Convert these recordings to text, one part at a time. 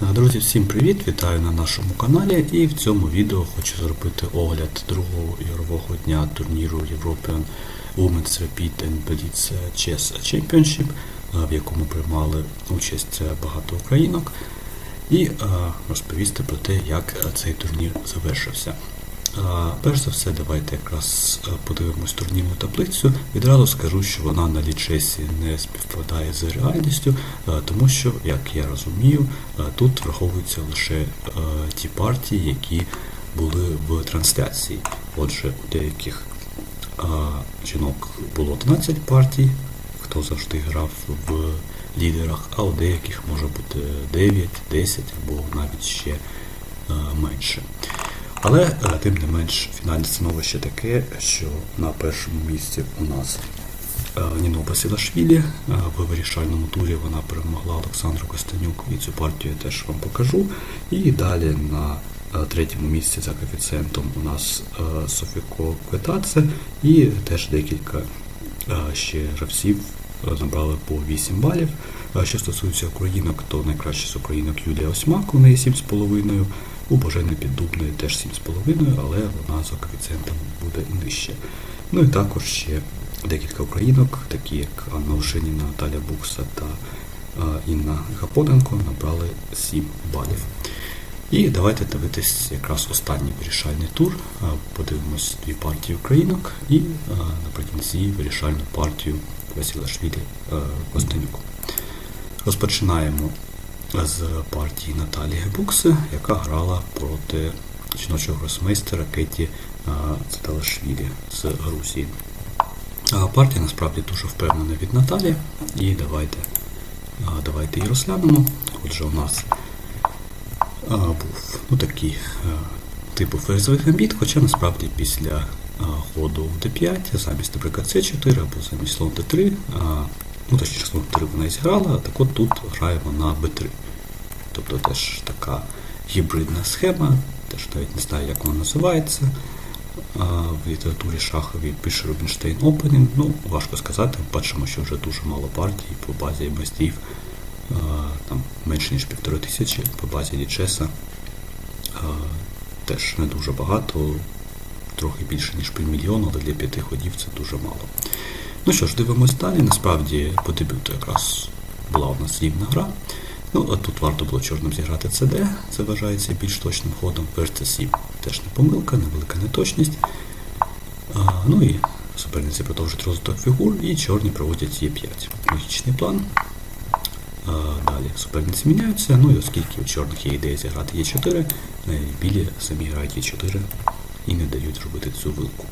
Друзі, всім привіт! Вітаю на нашому каналі і в цьому відео хочу зробити огляд другого ігрового дня турніру European Women's Rapid and Blitz Chess Championship, в якому приймали участь багато українок, і розповісти про те, як цей турнір завершився. Перш за все, давайте якраз е, подивимось турнірну таблицю. Відразу скажу, що вона на лічесі не співпадає з реальністю, е, тому що, як я розумію, е, тут враховуються лише ті партії, які були в трансляції. Отже, у деяких жінок було 11 партій, хто завжди грав в лідерах, а у деяких може бути 9, 10 або навіть ще менше. Але тим не менш фінальне становище таке, що на першому місці у нас е, Ніно Басилашвілі. Е, В вирішальному турі вона перемогла Олександру Костенюк, і цю партію я теж вам покажу. І далі на е, третьому місці за коефіцієнтом у нас Софіко Кветаце і теж декілька ще гравців набрали по 8 балів. Що стосується українок, то найкраще з українок Юлія Осьмак, у неї 7,5, у Божени Піддубної теж 7,5, але вона за коефіцієнтом буде нижче. Ну і також ще декілька українок, такі як Анна Ушиніна, Наталя Букса та Інна Гапоненко, набрали 7 балів. І давайте дивитись якраз останній вирішальний тур. Подивимось дві партії українок і наприкінці вирішальну партію Василашвілі е, Костенюк. Розпочинаємо з партії Наталії Гебукси, яка грала проти жіночого гросмейстера Кеті Циталашвілі з Грузії. Партія насправді дуже впевнена від Наталі. І давайте, давайте її розглянемо. Отже, у нас був ну, такий типу ферзовий гамбіт, хоча насправді після ходу в d5 замість, наприклад, c4 або замість слон d3, а, ну точніше слон d3 вона і зіграла, а так от тут грає вона b3. Тобто теж така гібридна схема, теж навіть не знаю, як вона називається. В літературі шаховій пише Рубінштейн Opening. Ну, важко сказати. Бачимо, що вже дуже мало партій по базі майстрів там менше ніж півтори тисячі по базі Лічеса. Е, Теж не дуже багато, трохи більше, ніж півмільйона, але для п'яти ходів це дуже мало. Ну що ж, дивимось далі. Насправді по дебюту якраз була у нас рівна гра. Ну, а тут варто було чорним зіграти CD, це вважається більш точним ходом. Ферзь c теж не помилка, невелика неточність. А, ну і суперниці продовжують розвиток фігур, і чорні проводять Е5. Логічний план. А, Далі суперниці міняються, ну і оскільки у чорних є ідея зіграти Е4, е, білі самі грають Е4 і не дають робити цю вилку.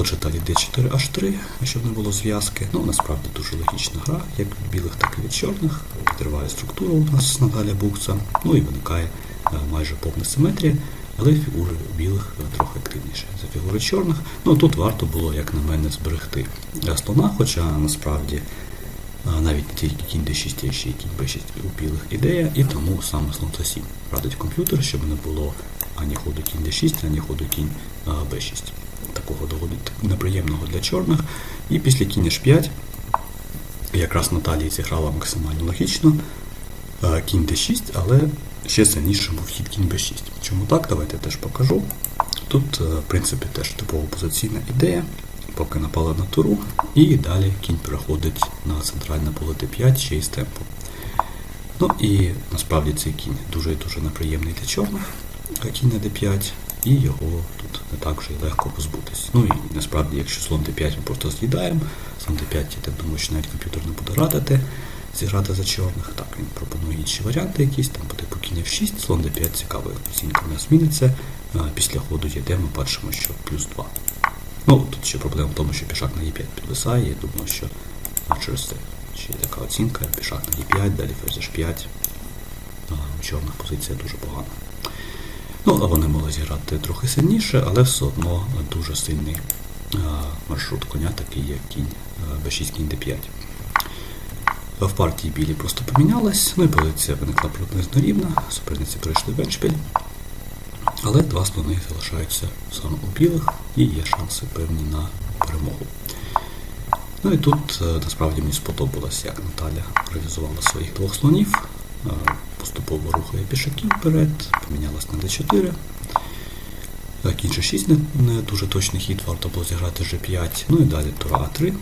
Отже, далі D4 H3, щоб не було зв'язки. Ну, насправді дуже логічна гра, як від білих, так і від чорних. Підриває структуру у нас Наталя Букса, ну і виникає е, майже повна симетрія, але фігури білих е, трохи активніше за фігури чорних. Ну тут варто було, як на мене, зберегти е, слона, хоча насправді навіть не тільки кінь d6, є ще й кінь b6 у білих ідея, і тому саме слон c7 радить комп'ютер, щоб не було ані ходу кінь d6, ані ходу кінь а, b6. Такого доволі неприємного для чорних. І після кінь h5 якраз Наталія зіграла максимально логічно. Кінь d6, але ще сильніше був хід кінь b6. Чому так? Давайте я теж покажу. Тут, е, в принципі, теж типова позиційна ідея поки напала на туру, і далі кінь переходить на центральне поле d5 ще й з темпу. Ну і насправді цей кінь дуже і дуже неприємний для чорних, а кінь на d5, і його тут не так вже легко позбутись. Ну і насправді, якщо слон d5 ми просто з'їдаємо, слон d5, я так думаю, що навіть комп'ютер не буде радити зіграти за чорних. Так, він пропонує інші варіанти якісь, там по типу f6, слон d5 цікаво, як оцінка в нас зміниться. Після ходу єде ми бачимо, що плюс 2. Ну, тут ще проблема в тому, що пішак на Е5 підвисає, я думаю, що ну, через це ще є така оцінка, пішак на Е5, далі ферзь H5. А, У чорних позиція дуже погана. Ну, вони могли зіграти трохи сильніше, але все одно дуже сильний а, маршрут коня, такий як кінь а, B6, кінь D5. В партії білі просто помінялась, ну і позиція виникла приблизно рівна, суперниці пройшли в еншпіль. Але два слони залишаються саме у білих і є шанси певні на перемогу. Ну і тут е, насправді мені сподобалось, як Наталя реалізувала своїх двох слонів. Поступово рухає пішаків вперед, помінялась на d4. Е, Кінь G6 не, не дуже точний хід, варто було зіграти G5. Ну і далі тура А3,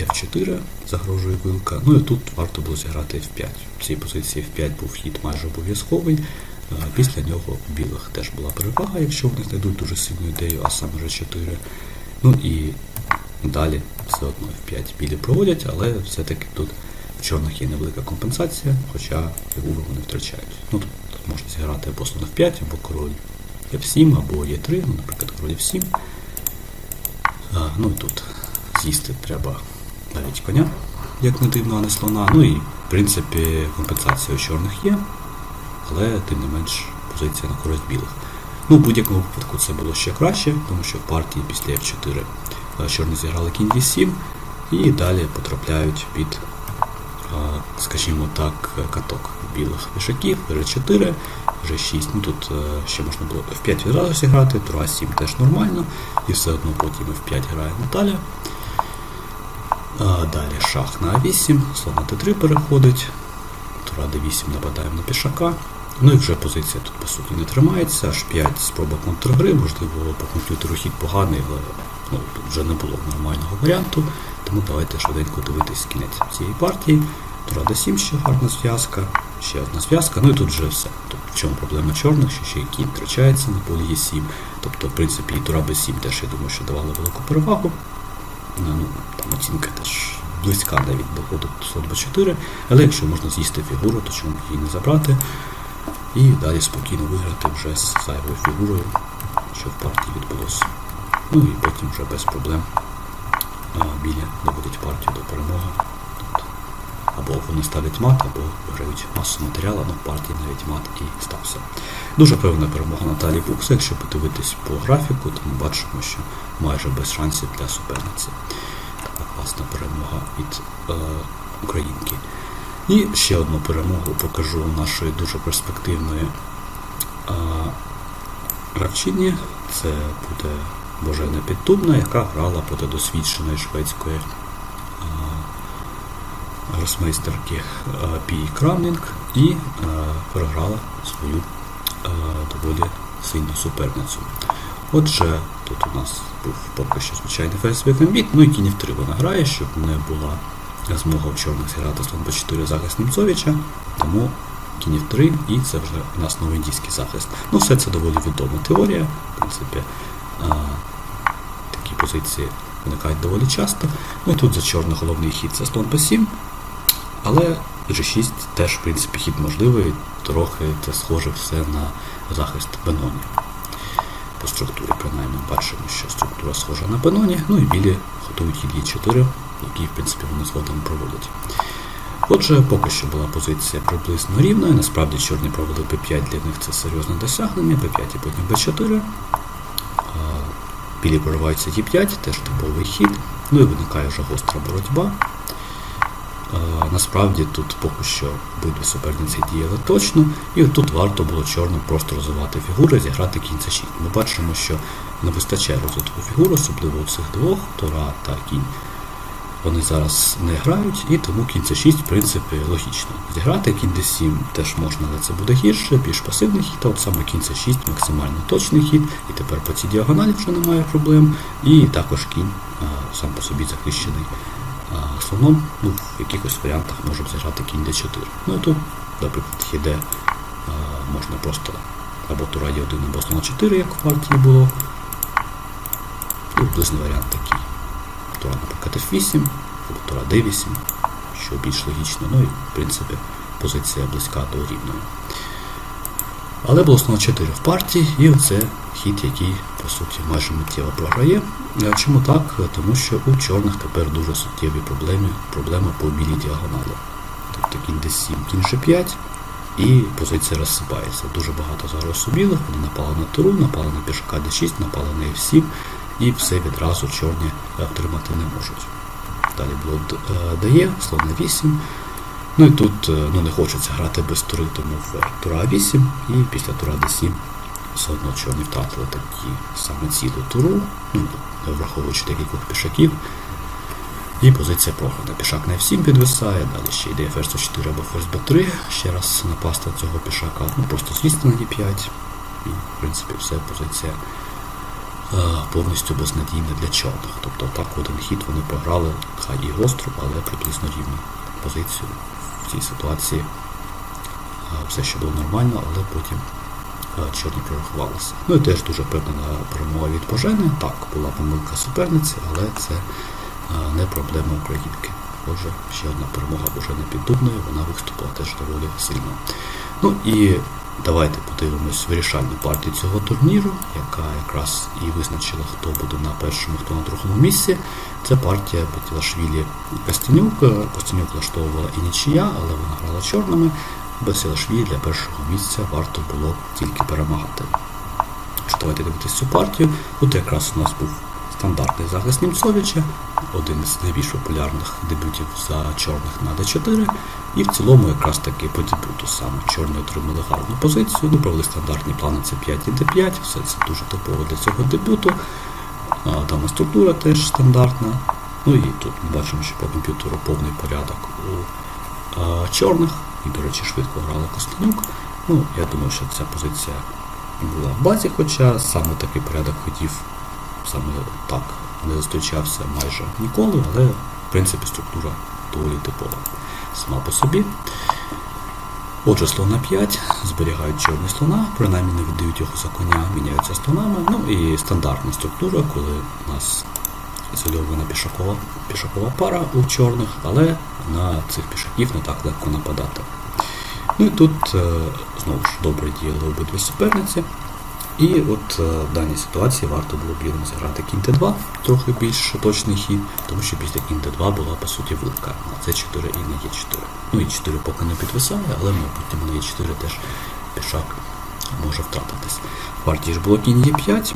F4 загрожує вилка. Ну і тут варто було зіграти F5. В цій позиції F5 був хід майже обов'язковий. Е, Після нього у білих теж була перевага, якщо вони знайдуть дуже сильну ідею, а саме G4. Ну і далі все одно F5 білі проводять, але все-таки тут в чорних є невелика компенсація, хоча фігуру вони втрачають. Ну тут можна зіграти або слон F5, або король F7, або Е3, ну, наприклад, король F7. А, ну і тут з'їсти треба навіть коня, як не дивно, а не слона. Ну і в принципі компенсація у чорних є, але тим не менш позиція на користь білих. Ну, в будь-якому випадку це було ще краще, тому що в партії після F4 е, чорні зіграли кінь D7 і далі потрапляють під, скажімо так, каток білих пішаків, G4, G6. Ну тут е, ще можна було F5 відразу зіграти, тура 7 теж нормально, і все одно потім F5 грає Наталя. Далі шах на А8, слон на Т3 переходить, тура Д8 нападаємо на пішака. Ну і вже позиція тут по суті не тримається, аж 5 спроба контргри, можливо, по комп'ютеру хід поганий, але ну, вже не було нормального варіанту. Тому давайте швиденько дивитись кінець цієї партії. Тура Д7 ще гарна зв'язка, ще одна зв'язка, ну і тут вже все. Тут в чому проблема чорних, що ще й кінь втрачається на полі Е7. Тобто, в принципі, і Тура Б7 теж, я думаю, що давала велику перевагу. Ну, там оцінка теж близька навіть до ходу слон Б4, але якщо можна з'їсти фігуру, то чому її не забрати і далі спокійно виграти вже з зайвою фігурою, що в партії відбулося. Ну і потім вже без проблем білі доводять партію до перемоги. Тут або вони ставлять мат, або виграють масу матеріалу, ну в партії навіть мат і стався. Дуже певна перемога Наталії Букса. Якщо подивитись по графіку, то ми бачимо, що майже без шансів для суперниці. Така класна перемога від е, українки. І ще одну перемогу покажу нашої дуже перспективної е, гравчині. Це буде Божена Підтубна, яка грала проти досвідченої шведської гросмейстерки е, Пі Крамнінг і переграла свою доволі сильну суперницю. Отже, тут у нас був поки що звичайний ферзь гамбіт, ну і кінь в 3 вона грає, щоб не була змога в чорних зіграти слон Б4 захист Німцовича, тому кінь в 3 і це вже у нас новоіндійський захист. Ну, все це доволі відома теорія, в принципі, позиції виникають доволі часто. Ну і тут за чорний головний хід це слон Б7, але G6 теж, в принципі, хід можливий, трохи це схоже все на захист Беноні. По структурі, принаймні, бачимо, що структура схожа на Беноні, ну і білі готують хід Е4, який, в принципі, вони згодом проводять. Отже, поки що була позиція приблизно рівна, і насправді чорні провели P5, для них це серйозне досягнення, P5 і потім B4. Білі прориваються Е5, теж типовий хід, ну і виникає вже гостра боротьба. Насправді тут поки що обидві суперниці діяли точно, і тут варто було чорним просто розвивати фігури, зіграти кінь c6. Ми бачимо, що не вистачає розвитку фігур, особливо у цих двох, Тора та кінь. Вони зараз не грають, і тому кінь c6, в принципі, логічно. Зіграти кінь d7 теж можна, але це буде гірше, більш пасивний хід, а от саме кінь c6 максимально точний хід, і тепер по цій діагоналі вже немає проблем. І також кінь а, сам по собі захищений а, слоном. Ну, в якихось варіантах можемо зіграти кінь d4. Ну і тут, наприклад, хіде а, можна просто або тура Е1, або слон 4, як в партії було. Ну, близький варіант такий. Тура, наприклад, F8, або D8, що більш логічно, ну і в принципі позиція близька до рівної. Але було слон 4 в партії, і оце хід, який, по суті, майже миттєво програє. Чому так? Тому що у чорних тепер дуже суттєві проблеми, проблеми по білій діагоналі. Тобто кінь D7, кінь G5, і позиція розсипається. Дуже багато зараз у білих, вони напали на туру, напали на пішака D6, напали на F7, і все відразу чорні отримати не можуть. Далі було е, дає, слон на 8. Ну і тут е, ну, не хочеться грати без тури, тому в тура 8 і після тура d7 все одно чорні втратили такі саме цілу туру, ну, враховуючи декількох пішаків. І позиція програна. Пішак на F7 підвисає, далі ще йде ферзь 4 або ферзь b3. Ще раз напасти цього пішака. Ну просто звісно на d5. І в принципі все позиція повністю безнадійна для чорних. Тобто так в один хід вони програли, хай і гостро, але приблизно рівну позицію в цій ситуації. Все ще було нормально, але потім чорні прорахувалися. Ну і теж дуже впевнена перемога від Божени. Так, була помилка суперниці, але це не проблема українки. Отже, ще одна перемога Божени Піддубної, вона виступила теж доволі сильно. Ну і давайте подивимось вирішальну партію цього турніру, яка якраз і визначила, хто буде на першому, хто на другому місці. Це партія Бетілашвілі Костянюк. Костянюк влаштовувала і нічия, але вона грала чорними. Басілашвілі для першого місця варто було тільки перемагати. Давайте дивитися цю партію. Тут якраз у нас був стандартний захист Німцовича, один з найбільш популярних дебютів за чорних на d4. І в цілому якраз таки по дебюту саме чорні отримали гарну позицію. Ну, стандартні плани це 5 і d5, все це дуже типово для цього дебюту. Дана структура теж стандартна. Ну і тут ми бачимо, що по комп'ютеру повний порядок у а, чорних. І, до речі, швидко грала Костенюк. Ну, я думаю, що ця позиція була в базі, хоча саме такий порядок хотів саме так не зустрічався майже ніколи, але в принципі структура доволі типова сама по собі. Отже, слона 5, зберігають чорні слона, принаймні не віддають його за коня, міняються слонами. Ну і стандартна структура, коли у нас ізольована пішакова, пішакова пара у чорних, але на цих пішаків не так легко нападати. Ну і тут е, знову ж добре діяли обидві суперниці. І от е, в даній ситуації варто було білим зіграти кінь Т2, трохи більш точний хід, тому що після кінь Т2 була по суті вилка на С4 і на Е4. Ну і 4 поки не підвисає, але в майбутньому на Е4 теж пішак може втратитись. В партії ж було кінь Е5.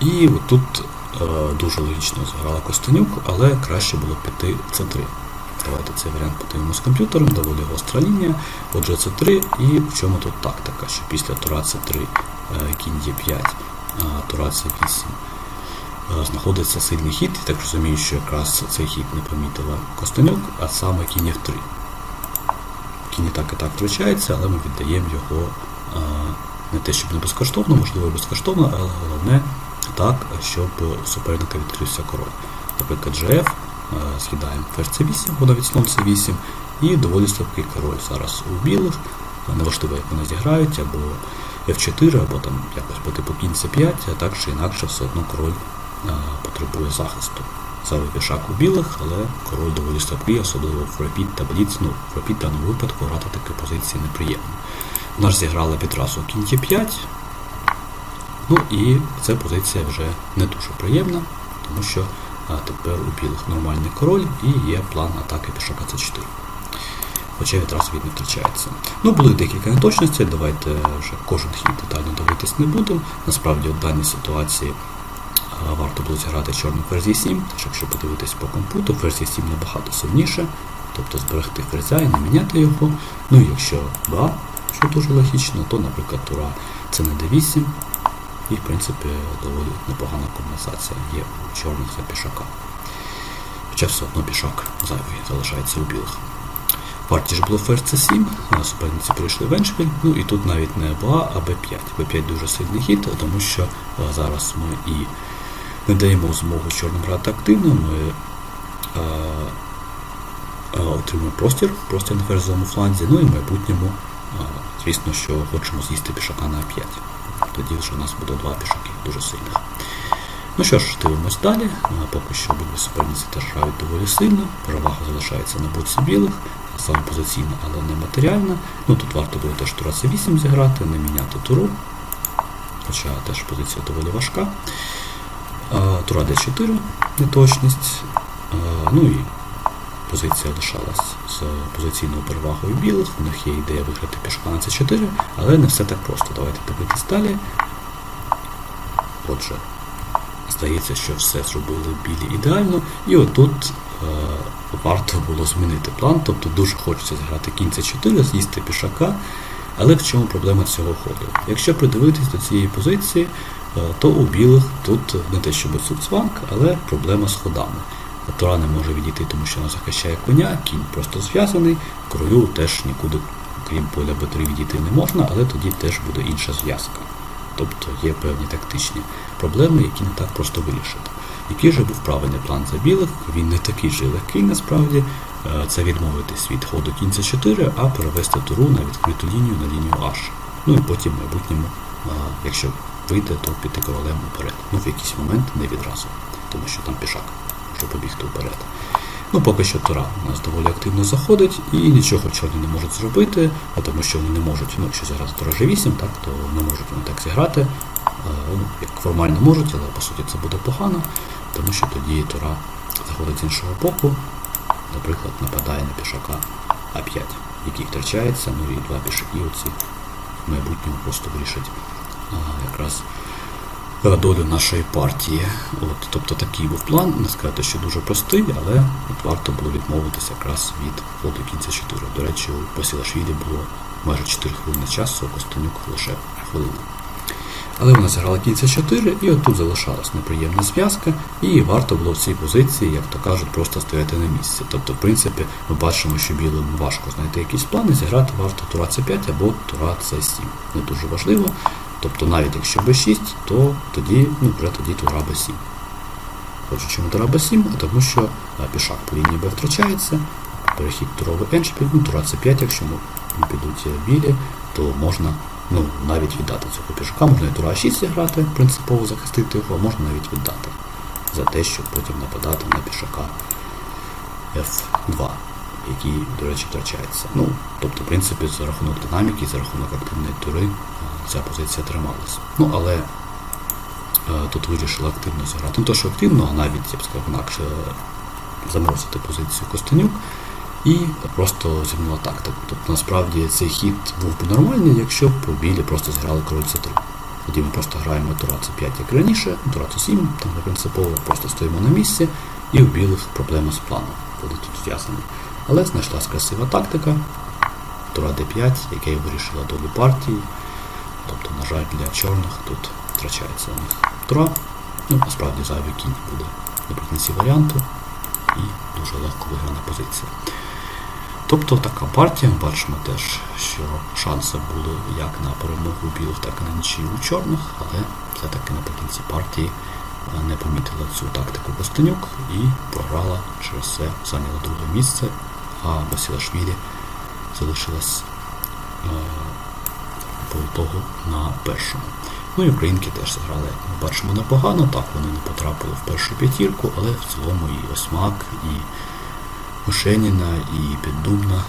І тут е, дуже логічно зіграла Костенюк, але краще було піти в С3. Давайте цей варіант подивимося з комп'ютером, доволі гостра лінія. Отже, С3 і в чому тут тактика, що після тура С3 е, кінь Е5, тура С8 е, знаходиться сильний хід, і так розумію, що якраз цей хід не помітила Костенюк, а саме кінь F3. Кінь так і так втрачається, але ми віддаємо його е, не те, щоб не безкоштовно, можливо, безкоштовно, але головне так, щоб у суперника відкрився король. Наприклад, GF, е, з'їдаємо ферзь C8, воно від слон C8, і доволі слабкий король зараз у білих. Неважливо, як вони зіграють, або F4, або там якось по типу кінь C5, а так чи інакше все одно король е, потребує захисту. Зараз пішак у білих, але король доволі слабкий, особливо в Rapid та Blitz. Ну, в Rapid в даному випадку грати такі позиції неприємно. Вона ж зіграла відразу кінь Е5. Ну і ця позиція вже не дуже приємна, тому що а, тепер у білих нормальний король і є план атаки пішака С4. Хоча відразу він не втрачається. Ну, були декілька неточностей, давайте вже кожен хід детально дивитись не будемо. Насправді в даній ситуації варто було зіграти чорний ферзь 7, тож якщо подивитись по компуту, ферзь 7 набагато сильніше, тобто зберегти ферзя і не міняти його. Ну і якщо ба, що дуже логічно, то, наприклад, тура це не d8, і, в принципі, доволі непогана компенсація є у чорних за пішака. Хоча все одно пішак зайвий залишається у білих. В партії ж було ферзь c7, а суперниці прийшли в еншпіль, ну і тут навіть не БА, а Б5. Б5 дуже сильний хід, тому що а, зараз ми і не даємо змогу чорним грати активно, ми а, а, отримуємо простір, простір на ферзовому фланзі, ну і в майбутньому, а, звісно, що хочемо з'їсти пішака на А5 тоді вже у нас буде два пішаки дуже сильних. Ну що ж, дивимось далі. Поки що обидві суперниці теж грають доволі сильно. Перевага залишається на боці білих, саме позиційна, але не матеріальна. Ну Тут варто було теж тура С8 зіграти, не міняти туру. Хоча теж позиція доволі важка. А, Тура Д4, неточність. А, Ну і позиція лишалась з позиційною перевагою білих. У них є ідея виграти пішка на С4, але не все так просто. Давайте дивитись далі. Отже, здається, що все зробили білі ідеально. І отут е, варто було змінити план, тобто дуже хочеться зіграти кінь С4, з'їсти пішака. Але в чому проблема цього ходу? Якщо придивитись до цієї позиції, е, то у білих тут не те, щоб цуцванг, але проблема з ходами. Тура не може відійти, тому що вона захищає коня, кінь просто зв'язаний, королю теж нікуди, крім поля Б3, відійти не можна, але тоді теж буде інша зв'язка. Тобто є певні тактичні проблеми, які не так просто вирішити. Який же був правильний план за білих? Він не такий же легкий насправді. Е, Це відмовитись від ходу кінь c4, а перевести туру на відкриту лінію на лінію H. Ну і потім в майбутньому, е, якщо вийде, то піти королем уперед. Ну, в якийсь момент не відразу, тому що там пішак може побігти вперед. Ну, поки що Тура у нас доволі активно заходить і нічого чорні не можуть зробити, а тому що вони не можуть, ну, якщо зараз Тура G8, так, то не можуть вони так зіграти. Е, Ну, як формально можуть, але по суті це буде погано, тому що тоді Тура заходить з іншого боку, наприклад, нападає на пішака А5, який втрачається, ну і два пішаки оці в майбутньому просто вирішать а, якраз долю нашої партії. От, тобто такий був план, не сказати, що дуже простий, але от варто було відмовитися якраз від ходу кінця 4. До речі, у Посілашвілі було майже 4 хвилини часу, а Костенюк лише хвилину. Але вона зіграла кінця 4, і отут залишалась неприємна зв'язка, і варто було в цій позиції, як то кажуть, просто стояти на місці. Тобто, в принципі, ми бачимо, що білим важко знайти якісь плани, зіграти варто тура c5 або тура c7. Не дуже важливо. Тобто, навіть якщо b6, то тоді, ну, вже тоді тура b7. Отже, чому тура b7? А тому що пішак по лінії b втрачається, перехід туровий еншпіль, ну, тура c5, якщо підуть е, білі, то можна ну, навіть віддати цього пішака, можна і тура 6 зіграти, принципово захистити його, а можна навіть віддати за те, щоб потім нападати на пішака F2, який, до речі, втрачається. Ну, тобто, в принципі, за рахунок динаміки, за рахунок активної тури ця позиція трималась. Ну, але е, тут вирішили активно зіграти. Не то, що активно, а навіть, я б сказав, інакше заморозити позицію Костенюк і просто зігнула тактику. Тобто насправді цей хід був би нормальний, якщо б білі просто зіграли король c3. Тоді ми просто граємо тура c5 як раніше, тура c7, там ми принципово просто стоїмо на місці, і у білих проблема з планом, коли тут зв'язані. Але знайшлась красива тактика, тура d5, яка і вирішила долю партії. Тобто, на жаль, для чорних тут втрачається у них тура. Ну, насправді зайвий кінь буде наприкінці варіанту і дуже легко виграна позиція. Тобто така партія, ми бачимо теж, що шанси були як на перемогу білих, так і на нічию у чорних, але все-таки наприкінці партії е, не помітила цю тактику Костенюк і програла через це, зайняла друге місце, а Басілашвілі залишилась е, по ітогу на першому. Ну і українки теж зіграли, ми бачимо, непогано. Так, вони не потрапили в першу п'ятірку, але в цілому і Осьмак, і Мишеніна, і Піддубна,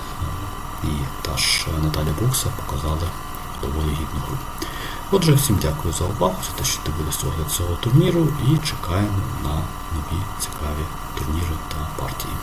і та ж Наталя Букса показали доволі гідну гру. Отже, всім дякую за увагу, за те, що дивились огляд цього турніру, і чекаємо на нові цікаві турніри та партії.